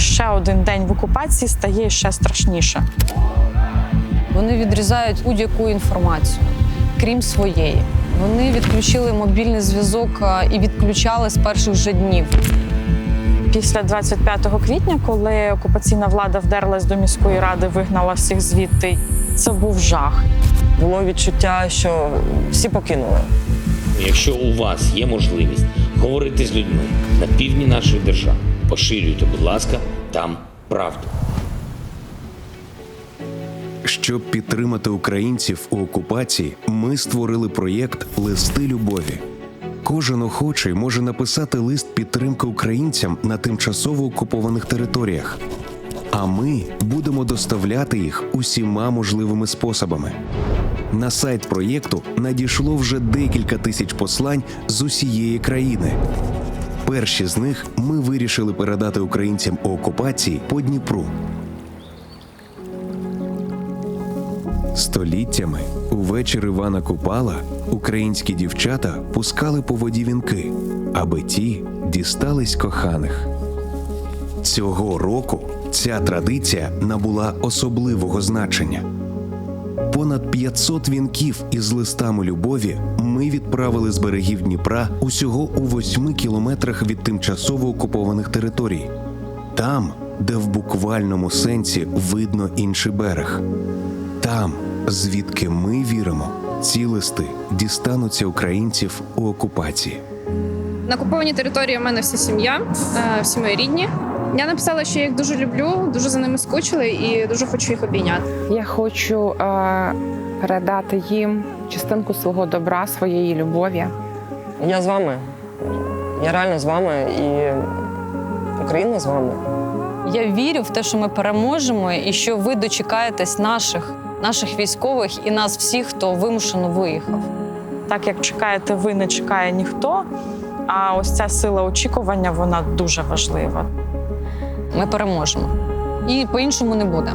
ще один день в окупації стає ще страшніше. Вони відрізають будь-яку інформацію, крім своєї. Вони відключили мобільний зв'язок і відключали з перших же днів. Після 25 квітня, коли окупаційна влада вдерлась до міської ради, вигнала всіх звідти, це був жах. Було відчуття, що всі покинули. Якщо у вас є можливість говорити з людьми на півдні нашої держави, поширюйте, будь ласка, там правду. Щоб підтримати українців у окупації, ми створили проєкт Листи любові. Кожен охочий може написати лист підтримки українцям на тимчасово окупованих територіях. А ми будемо доставляти їх усіма можливими способами. На сайт проєкту надійшло вже декілька тисяч послань з усієї країни. Перші з них ми вирішили передати українцям у окупації по Дніпру. Століттями увечір Івана Купала українські дівчата пускали по воді вінки, аби ті дістались коханих. Цього року ця традиція набула особливого значення. Понад 500 вінків із листами любові ми відправили з берегів Дніпра усього у 8 кілометрах від тимчасово окупованих територій, там, де в буквальному сенсі видно інший берег. Там, звідки ми віримо, ці листи дістануться українців у окупації. На окупованій території в мене вся сім'я, е, всі мої рідні. Я написала, що я їх дуже люблю, дуже за ними скучила і дуже хочу їх обійняти. Я хочу е, передати їм частинку свого добра, своєї любові. Я з вами. Я реально з вами і Україна з вами. Я вірю в те, що ми переможемо, і що ви дочекаєтесь наших, наших військових і нас всіх, хто вимушено виїхав. Так як чекаєте ви, не чекає ніхто. А ось ця сила очікування вона дуже важлива. Ми переможемо. І по-іншому не буде.